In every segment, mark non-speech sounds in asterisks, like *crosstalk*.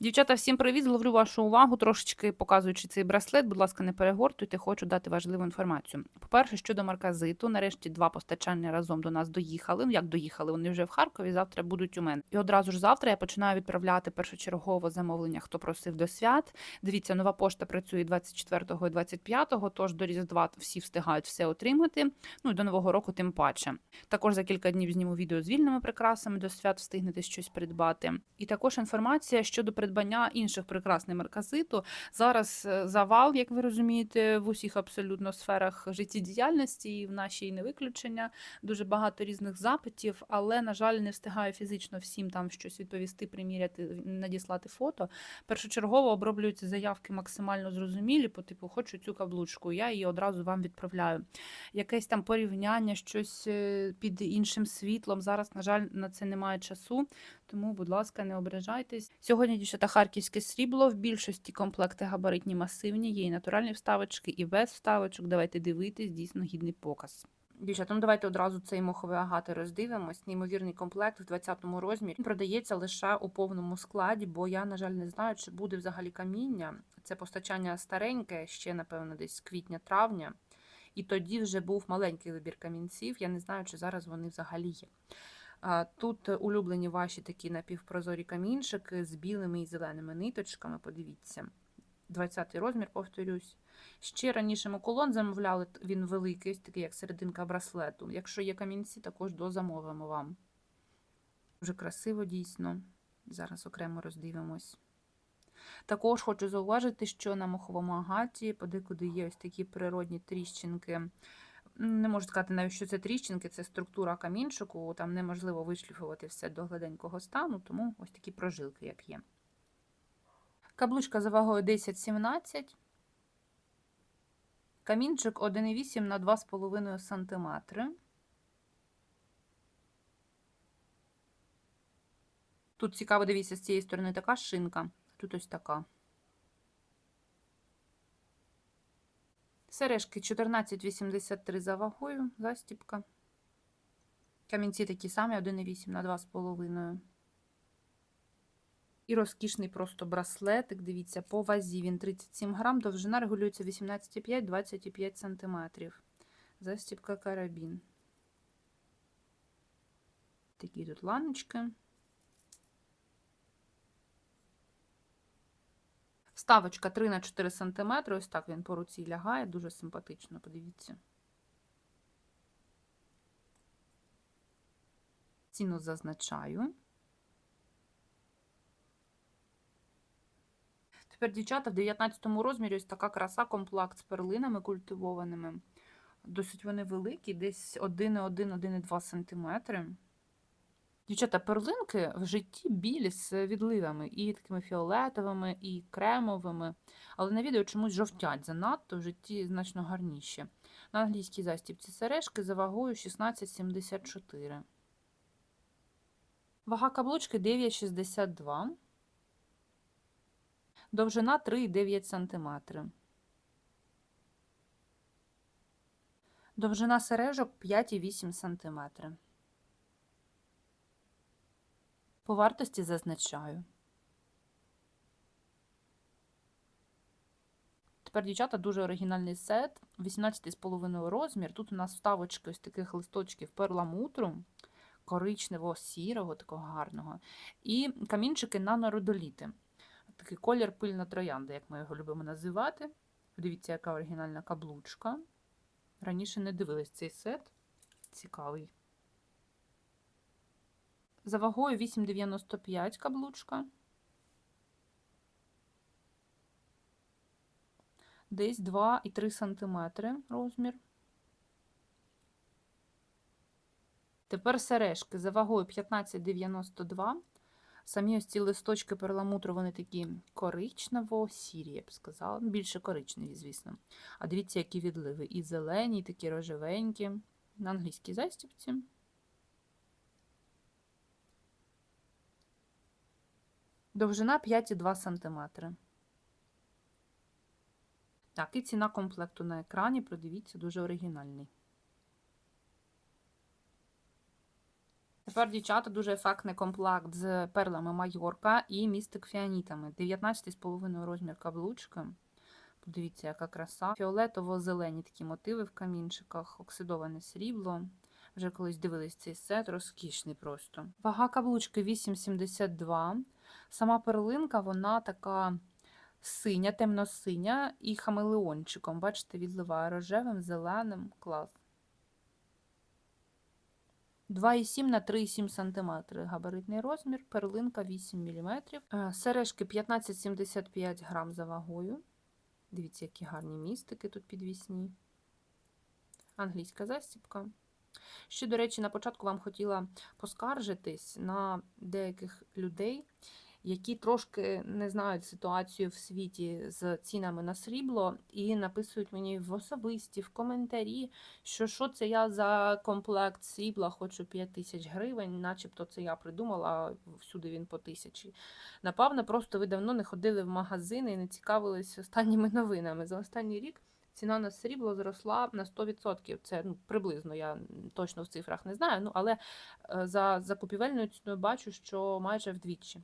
Дівчата, всім привіт! Зловлю вашу увагу, трошечки показуючи цей браслет. Будь ласка, не перегортуйте, хочу дати важливу інформацію. По-перше, щодо марказиту, нарешті два постачання разом до нас доїхали. Ну, як доїхали? Вони вже в Харкові, завтра будуть у мене. І одразу ж завтра я починаю відправляти першочергово замовлення, хто просив до свят. Дивіться, нова пошта працює 24-го і 25-го, тож до Різдва всі встигають все отримати. Ну і до Нового року тим паче. Також за кілька днів зніму відео з вільними прикрасами до свят, встигнете щось придбати. І також інформація щодо придбання інших прикрасних марказиту. Зараз е, завал, як ви розумієте, в усіх абсолютно сферах життєдіяльності, і в нашій не виключення. Дуже багато різних запитів, але, на жаль, не встигаю фізично всім там щось відповісти, приміряти, надіслати фото. Першочергово оброблюються заявки максимально зрозумілі, по типу хочу цю каблучку, я її одразу вам відправляю. Якесь там порівняння, щось е, під іншим світлом. Зараз, на жаль, на це немає часу. Тому, будь ласка, не ображайтесь. Сьогодні дівчата харківське срібло. В більшості комплекти габаритні масивні, є і натуральні вставочки, і без вставочок. Давайте дивитись, дійсно гідний показ. Дівчата, ну давайте одразу цей моховий агати роздивимось. Неймовірний комплект в 20-му розмірі. Продається лише у повному складі, бо я, на жаль, не знаю, чи буде взагалі каміння. Це постачання стареньке, ще, напевно, десь з квітня-травня. І тоді вже був маленький вибір камінців. Я не знаю, чи зараз вони взагалі є. Тут улюблені ваші такі напівпрозорі камінчики з білими і зеленими ниточками. Подивіться. 20-й розмір, повторюсь. Ще раніше ми колон замовляли, він великий, такий, як серединка браслету. Якщо є камінці, також дозамовимо вам. Дуже красиво, дійсно. Зараз окремо роздивимось. Також хочу зауважити, що на моховому агаті подекуди є ось такі природні тріщинки. Не можу сказати навіть, що це тріщинки, це структура камінчику, там неможливо вишліфувати все до гладенького стану, тому ось такі прожилки, як є. Каблучка за вагою 10-17. Камінчик 1,8 на 2,5 см. Тут цікаво, дивіться, з цієї сторони така шинка, тут ось така. Сережки 14,83 за вагою, застіпка. Камінці такі самі, 1,8 на 2,5. І розкішний просто браслетик, дивіться, по вазі він 37 грам, довжина регулюється 18,5-25 см. Застіпка карабін. Такі тут ланочки. Вставочка 3 на 4 см. Ось так він по руці лягає, дуже симпатично, подивіться. Ціну зазначаю. Тепер, дівчата, в 19 розмірі ось така краса, комплект з перлинами культивованими. Досить вони великі, десь 1,1-1,2 см. Дівчата, перлинки в житті білі з відливами, і такими фіолетовими, і кремовими. Але на відео чомусь жовтять занадто, в житті значно гарніші. На англійській застіпці сережки за вагою 16,74. Вага каблучки 9,62. Довжина 3,9 см. Довжина сережок 5,8 см. По вартості зазначаю. Тепер, дівчата, дуже оригінальний сет. 18,5 розмір. Тут у нас вставочки ось таких листочків перламутру, коричневого, сірого, такого гарного. І камінчики нанородоліти. Такий колір пильна троянда, як ми його любимо називати. Дивіться, яка оригінальна каблучка. Раніше не дивились цей сет. Цікавий. За вагою 8,95 каблучка. Десь 2,3 см розмір. Тепер сережки за вагою 15,92. Самі ось ці листочки перламутру, вони такі коричнево-сірі, я б сказала. Більше коричневі, звісно. А дивіться, які відливи. І зелені, і такі рожевенькі. На англійській застібці. Довжина 5,2 см. Так, і ціна комплекту на екрані, продивіться, дуже оригінальний. Тепер, дівчата, дуже ефектний комплект з перлами Майорка і містик фіанітами. 19,5 розмір каблучки. Подивіться, яка краса. Фіолетово-зелені такі мотиви в камінчиках, оксидоване срібло. Вже колись дивились цей сет, розкішний просто. Вага каблучки 8,72. Сама перлинка, вона така синя, темно-синя і хамелеончиком. Бачите, відливає рожевим, зеленим. Клас. 2,7 на 3,7 см габаритний розмір, перлинка 8 мм. Е, Сережки 15,75 грам за вагою. Дивіться, які гарні містики тут підвісні. Англійська застібка. Ще, до речі, на початку вам хотіла поскаржитись на деяких людей, які трошки не знають ситуацію в світі з цінами на срібло, і написують мені в особисті, в коментарі, що що це я за комплект срібла хочу 5 тисяч гривень, начебто це я придумала, всюди він по тисячі. Напевно, просто ви давно не ходили в магазини і не цікавились останніми *laughs* новинами. За останній рік ціна на срібло зросла на 100%. Це ну, приблизно, я точно в цифрах не знаю, ну, але е, за закупівельною ціною бачу, що майже вдвічі.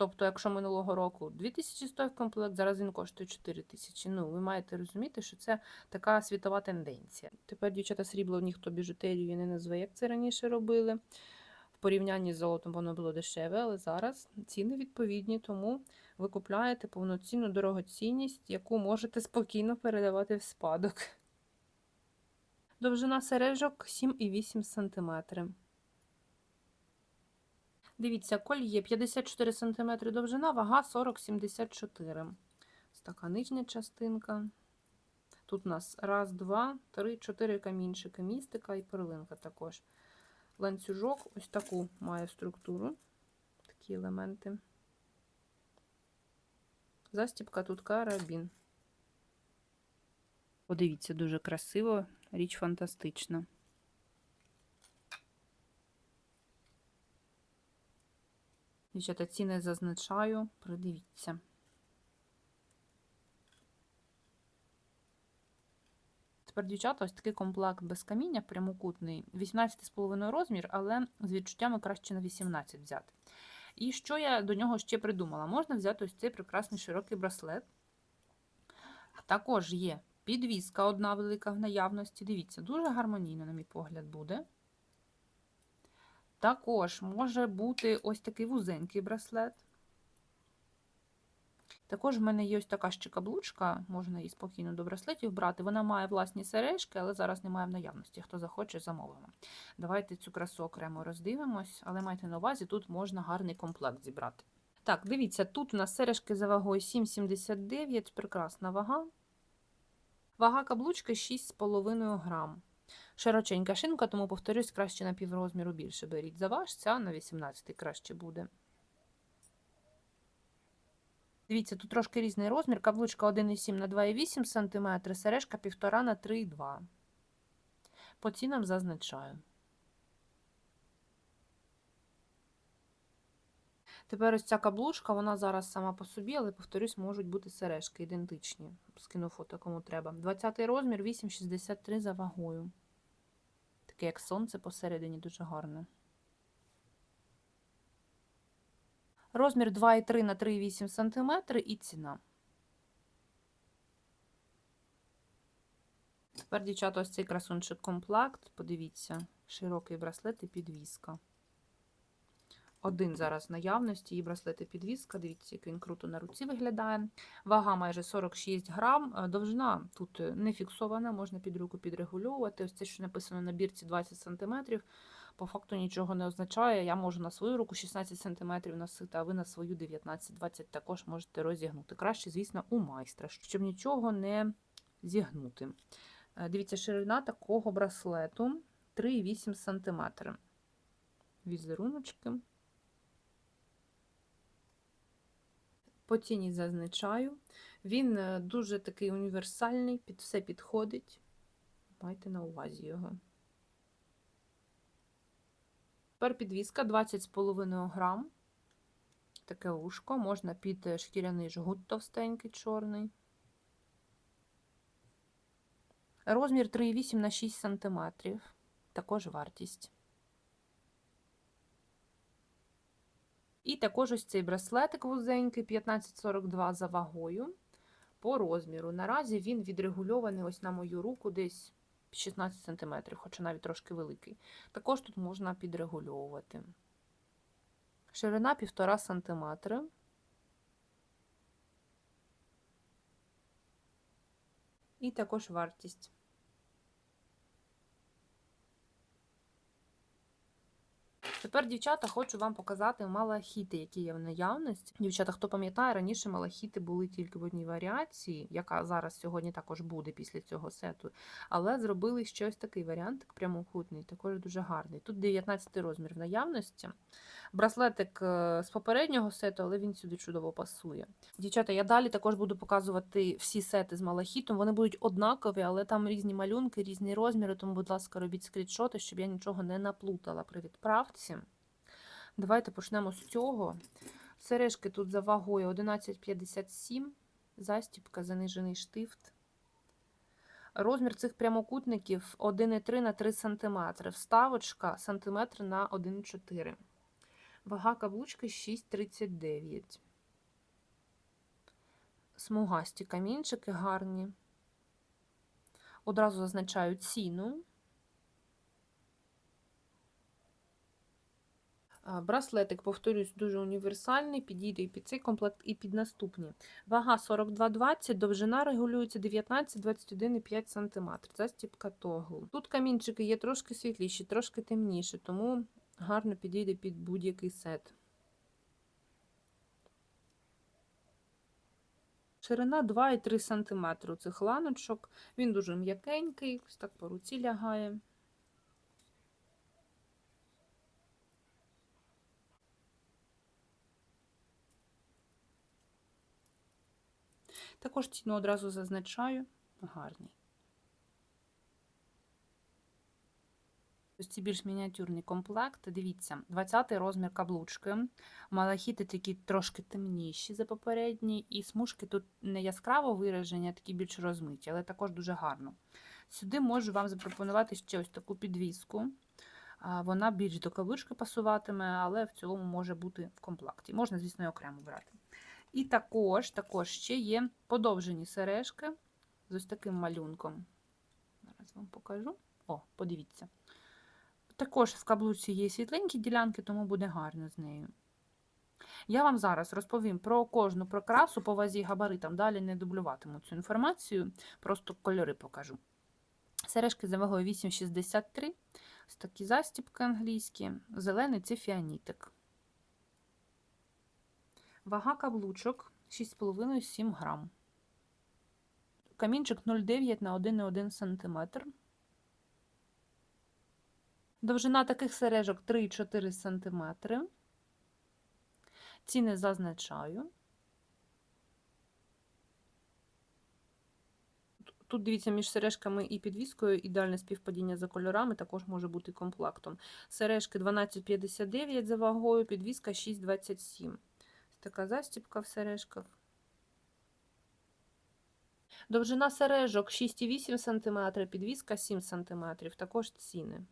Тобто, якщо минулого року 2000 стоїв комплект, зараз він коштує 4000. Ну, ви маєте розуміти, що це така світова тенденція. Тепер, дівчата, срібло ніхто біжутерію не назве, як це раніше робили. В порівнянні з золотом воно було дешеве, але зараз ціни відповідні, тому ви купляєте повноцінну дорогоцінність, яку можете спокійно передавати в спадок. Довжина сережок 7,8 см. Дивіться, кольє 54 см довжина, вага 40-74 Ось така нижня частинка. Тут у нас раз, два, три, чотири камінчики, містика і перлинка також. Ланцюжок ось таку має структуру, такі елементи. Застібка тут карабін. Подивіться, дуже красиво, річ фантастична. Дівчата, ціни зазначаю, придивіться. Тепер, дівчата, ось такий комплект без каміння, прямокутний, 18,5 розмір, але з відчуттями краще на 18 взяти. І що я до нього ще придумала? Можна взяти ось цей прекрасний широкий браслет. Також є підвіска одна велика в наявності. Дивіться, дуже гармонійно, на мій погляд, буде. Також може бути ось такий вузенький браслет. Також в мене є ось така ще каблучка, можна її спокійно до браслетів брати. Вона має власні сережки, але зараз немає в наявності. Хто захоче, замовимо. Давайте цю красу окремо роздивимось, але майте на увазі, тут можна гарний комплект зібрати. Так, дивіться, тут у нас сережки за вагою 7,79, прекрасна вага. Вага каблучки 6,5 грам. Широченька шинка, тому, повторюсь, краще на піврозміру більше беріть. За ваш, ця на 18 краще буде. Дивіться, тут трошки різний розмір. Каблучка 1,7 на 2,8 см, сережка 1,5 на 3,2 По цінам зазначаю. Тепер ось ця каблучка, вона зараз сама по собі, але, повторюсь, можуть бути сережки ідентичні. Скину фото, кому треба. 20 розмір 8,63 за вагою. Таке, як сонце посередині, дуже гарне. Розмір 2,3 на 3,8 см і ціна. Тепер, дівчата, ось цей красунчик комплект. Подивіться, широкий браслет і підвіска. Один зараз наявності, і браслет і підвіска. Дивіться, як він круто на руці виглядає. Вага майже 46 грам. Е, довжина тут не фіксована, можна під руку підрегульовувати. Ось це, що написано на бірці 20 см. По факту нічого не означає. Я можу на свою руку 16 см носити, а ви на свою 19-20 також можете розігнути. Краще, звісно, у майстра, щоб нічого не зігнути. Е, дивіться, ширина такого браслету 3,8 см. Візеруночки. По ціні зазначаю. Він е, дуже такий універсальний, під все підходить. Майте на увазі його. Тепер підвіска 20,5 грам. Таке вушко, можна під е, шкіряний жгут товстенький, чорний. Розмір 3,8 на 6 см. Також вартість. І також ось цей браслетик вузенький 1542 за вагою по розміру. Наразі він відрегульований ось на мою руку десь 16 см, хоча навіть трошки великий. Також тут можна підрегульовувати. Ширина 1,5 см. І також вартість. Тепер, дівчата, хочу вам показати малахіти, які є в наявності. Дівчата, хто пам'ятає, раніше малахіти були тільки в одній варіації, яка зараз сьогодні також буде після цього сету. Але зробили ще ось такий варіант, прямокутний, також дуже гарний. Тут 19 розмір в наявності. Браслетик е, з попереднього сету, але він сюди чудово пасує. Дівчата, я далі також буду показувати всі сети з малахітом. Вони будуть однакові, але там різні малюнки, різні розміри, тому, будь ласка, робіть скріншоти, щоб я нічого не наплутала при відправці. Давайте почнемо з цього. Сережки тут за вагою 11,57, застіпка, занижений штифт. Розмір цих прямокутників 1,3 на 3 см. Вставочка сантиметр на 1,4 Вага каблучки 6,39. Смугасті камінчики гарні. Одразу зазначаю ціну. Браслетик, повторюсь, дуже універсальний, підійде і під цей комплект, і під наступні. Вага 42,20, довжина регулюється 19-21,5 см. Застіпка тогл. Тут камінчики є трошки світліші, трошки темніші, тому гарно підійде під будь-який сет. Ширина 2,3 см у цих ланочок. Він дуже м'якенький, ось так по руці лягає. Також ціну одразу зазначаю гарний. Ось ці більш мініатюрні комплекти. Дивіться, 20-й розмір каблучки. Малахіти такі трошки темніші за попередні, і смужки тут не яскраво виражені, а такі більш розмиті, але також дуже гарно. Сюди можу вам запропонувати ще ось таку підвіску. Вона більш до каблучки пасуватиме, але в цілому може бути в комплекті. Можна, звісно, і окремо брати. І також також ще є подовжені сережки з ось таким малюнком. Зараз вам покажу. О, подивіться. Також в каблуці є світленькі ділянки, тому буде гарно з нею. Я вам зараз розповім про кожну прокрасу по вазі габаритам. Далі не дублюватиму цю інформацію, просто кольори покажу. Сережки за вагою 8,63, ось такі застіпки англійські, зелений це фіанітик. Вага каблучок 6,5-7 грам. Камінчик 0,9 на 1,1 см. Довжина таких сережок 3-4 см. Ціни зазначаю. Тут, дивіться, між сережками і підвіскою ідеальне співпадіння за кольорами також може бути комплектом. Сережки 12,59 за вагою, підвіска 6,27. Така застіпка в сережках. Довжина сережок 6,8 см, підвіска 7 см. Також ціни.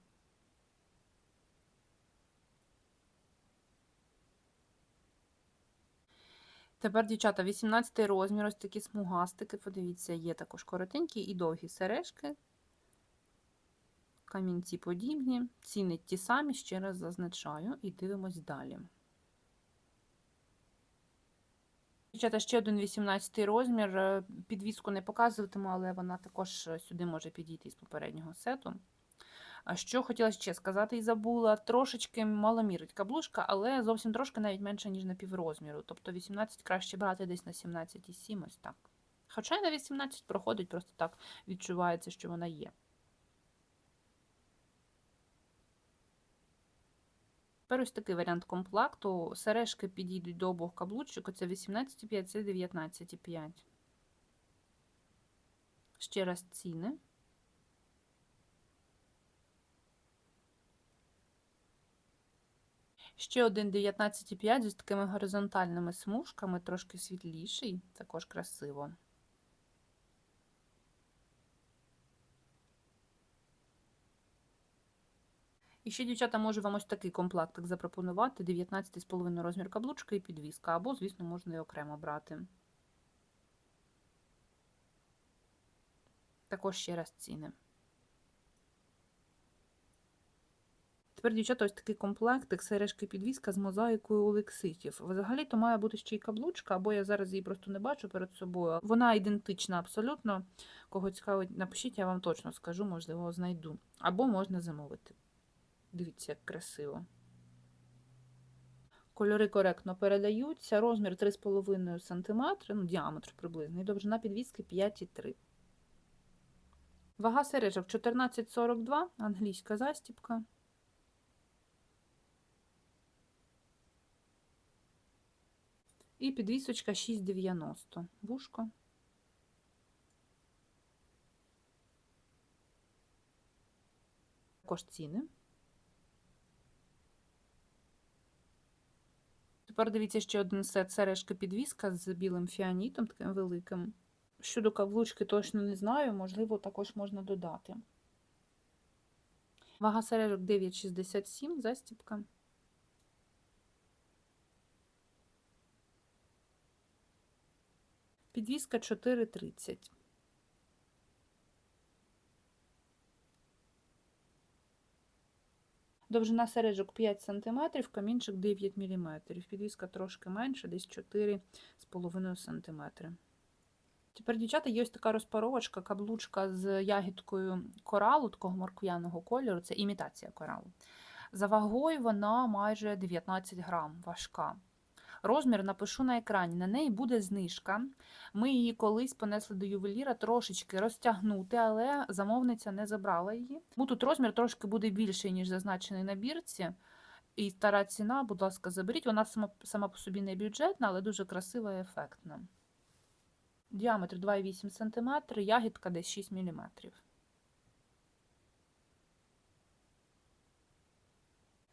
Тепер, дівчата, 18 розмір, ось такі смугастики. Подивіться, є також коротенькі і довгі сережки. Камінці подібні. Ціни ті самі, ще раз зазначаю, і дивимось далі. Дівчата, ще один 18 розмір. Е, підвіску не показуватиму, але вона також е, сюди може підійти з попереднього сету. А що хотіла ще сказати і забула, трошечки маломірить каблушка, але зовсім трошки навіть менше, ніж на піврозміру. Тобто 18 краще брати десь на 17,7 ось так. Хоча й на 18 проходить, просто так відчувається, що вона є. Тепер ось такий варіант комплекту. Сережки підійдуть до обох каблучок, це 18,5, це 19,5. Ще раз ціни. Ще один 19,5 з такими горизонтальними смужками, трошки світліший, також красиво. І ще, дівчата, можу вам ось такий комплектик запропонувати: 19,5 розмір каблучка і підвіска, або, звісно, можна і окремо брати. Також ще раз ціни. Тепер, дівчата, ось такий комплектик, сережки підвіска з мозаїкою олекситів. Взагалі-то має бути ще й каблучка, або я зараз її просто не бачу перед собою. Вона ідентична абсолютно. Кого цікавить, напишіть, я вам точно скажу, можливо, знайду. Або можна замовити. Дивіться, як красиво. Кольори коректно передаються. Розмір 3,5 см, ну, діаметр приблизно, і довжина підвіски 5,3 Вага сережок 14,42, англійська застіпка. І підвісочка 6,90. Вушко. Також ціни. Тепер дивіться ще один сет сережки підвіска з білим фіанітом, таким великим. Щодо каблучки точно не знаю, можливо, також можна додати. Вага сережок 9,67, застіпка. Підвіска 4,30. Довжина сережок 5 см, камінчик 9 мм. Підвіска трошки менше, десь 4,5 см. Тепер, дівчата, є ось така розпаровочка, каблучка з ягідкою коралу, такого морквяного кольору, це імітація коралу. За вагою вона майже 19 грам, важка. Розмір напишу на екрані. На неї буде знижка. Ми її колись понесли до ювеліра трошечки розтягнути, але замовниця не забрала її. Тому тут розмір трошки буде більший, ніж зазначений на бірці. І стара ціна, будь ласка, заберіть. Вона сама, сама по собі не бюджетна, але дуже красива і ефектна. Діаметр 2,8 см, ягідка десь 6 мм.